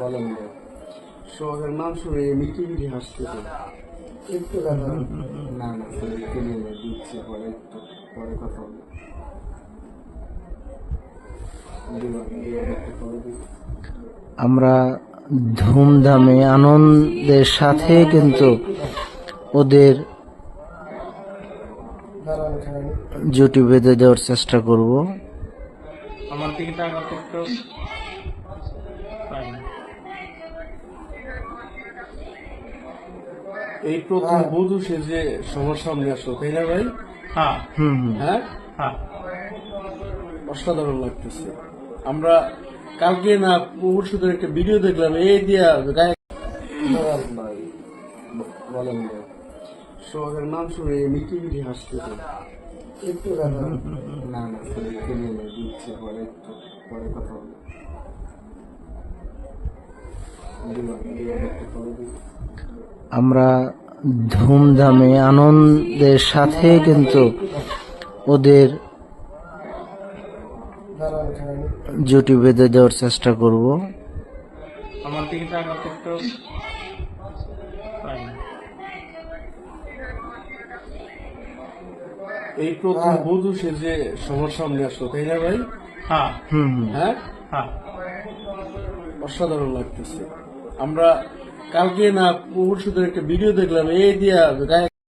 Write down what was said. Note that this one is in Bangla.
বলেন না মিটি মিটি হাসতেছে একটু কথা না না দিচ্ছে পরে একটু পরে কথা হবে। আমরা ধুমধামে আনন্দের সাথে কিন্তু ওদের জুটি বেঁধে দেওয়ার চেষ্টা করব। আমার দিকে এই প্রথম বধূ সে যে সবার সামনে আসলো তাই না ভাই? হ্যাঁ। হ্যাঁ? হ্যাঁ। অসাধারণ লাগতেছে। আমরা কালকে না পরশুদের একটা ভিডিও দেখলাম এই দিয়া গায়ে ভাই। বলেন সোহাগের নাম শুনে মিটি মিটি হাসতেছে। একটু না না নিয়ে দিচ্ছে পরে একটু পরে কথা হবে। আমরা ধুমধামে আনন্দের সাথে কিন্তু ওদের জুটি বেঁধে দেওয়ার চেষ্টা করব। আমার দিকে এই প্রথম বধূ সে যে সবার সামনে আসলো তাই না ভাই? হ্যাঁ। হুম হুম। হ্যাঁ? হ্যাঁ। অসাধারণ লাগতেছে। আমরা কালকে না পরশুদের একটা ভিডিও দেখলাম এই দিয়া গায়ে